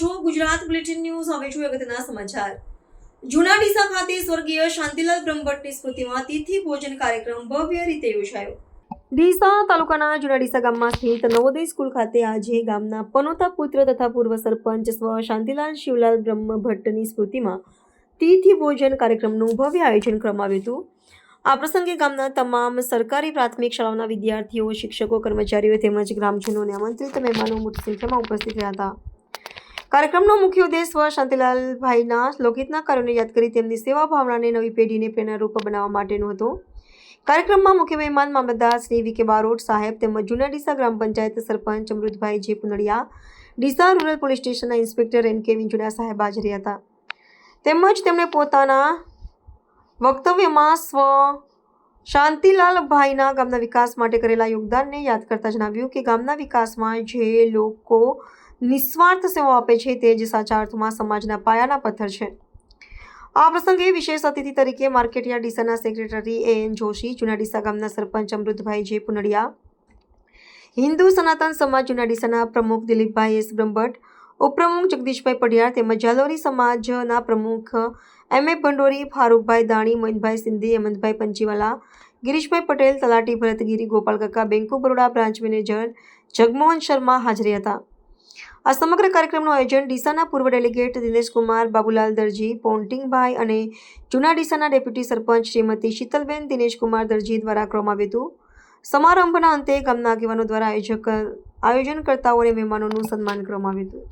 છો Gujarat bulletin news. હવે છું અગત્યના સમાચાર. જૂના ડીસા ખાતે સ્વર્ગીય શાંતિલાલ બ્રહ્મભટ્ટની સ્મૃતિમાં તિથિ ભોજન કાર્યક્રમ ભવ્ય રીતે યોજાયો. ડીસા તાલુકાના જૂના ડીસા ગામમાં સ્થિત નવોદય સ્કૂલ ખાતે આજે ગામના પનોતા પુત્ર તથા પૂર્વ સરપંચ સ્વ શાંતિલાલ શિવલાલ બ્રહ્મભટ્ટની સ્મૃતિમાં તિથિ ભોજન કાર્યક્રમનું ભવ્ય આયોજન કરવામાં આવ્યું હતું. આ પ્રસંગે ગામના તમામ સરકારી પ્રાથમિક શાળાઓના વિદ્યાર્થીઓ, શિક્ષકો, કર્મચારીઓ તેમજ ગ્રામજનોને આમંત્રિત મહેમાનો મોટી સંખ્યામાં ઉપસ્થિત રહ્યા હતા. કાર્યક્રમનો મુખ્ય ઉદ્દેશ સ્વ શાંતિલાલભાઈના લોકહિતના કાર્યોને યાદ કરી તેમની સેવા ભાવનાને નવી પેઢીને પ્રેરણારૂપ બનાવવા માટેનો હતો. કાર્યક્રમમાં મુખ્ય મહેમાન મામલતદાર શ્રી વી કે બારોટ સાહેબ તેમજ જૂના ડીસા ગ્રામ panchayat sarpanch Amrutbhai J Punadiya Deesa rural police સ્ટેશનના ઇન્સ્પેક્ટર એન કે વિંજુડા સાહેબ હાજર હતા. તેમજ તેમણે પોતાના વક્તવ્યમાં સ્વ શાંતિલાલભાઈના ગામના વિકાસ માટે કરેલા યોગદાનને યાદ કરતા જણાવ્યું કે ગામના વિકાસમાં જે લોકો નિસ્વાર્થ સેવા આપે છે તે જ સાચા અર્થમાં સમાજના પાયાના પથ્થર છે. આ પ્રસંગે વિશેષ અતિથિ તરીકે માર્કેટયાર્ડ ડીસાના સેક્રેટરી એ એન જોશી, જૂના ડીસા ગામના સરપંચ અમૃતભાઈ જે પુનડિયા, હિન્દુ સનાતન સમાજ જૂના ડીસાના પ્રમુખ દિલીપભાઈ એસ બ્રહ્મભટ્ટ ઉપપ્રમુખ જગદીશભાઈ પઢિયાર તેમજ જાલોરી સમાજના પ્રમુખ એમ. એ. ભંડોરી, ફારૂકભાઈ દાણી મોહિતભાઈ સિંધી, હેમંતભાઈ પંચીવાલા, ગિરીશભાઈ પટેલ, તલાટી Bharatgiri ગોપાલકાકા bank of Baroda branch manager Jagmohan Sharma હાજરી હતા. આ સમગ્ર કાર્યક્રમનું આયોજન ડીસાના પૂર્વ ડેલિગેટ દિનેશકુમાર બાબુલાલ દરજી, પોન્ટિંગભાઈ અને જૂના ડીસાના ડેપ્યુટી સરપંચ શ્રીમતી શીતલબેન દિનેશકુમાર દરજી દ્વારા કરવામાં આવ્યું હતું. સમારંભના અંતે ગામના આગેવાનો દ્વારા આયોજક આયોજનકર્તાઓ અને મહેમાનોનું સન્માન કરવામાં આવ્યું હતું.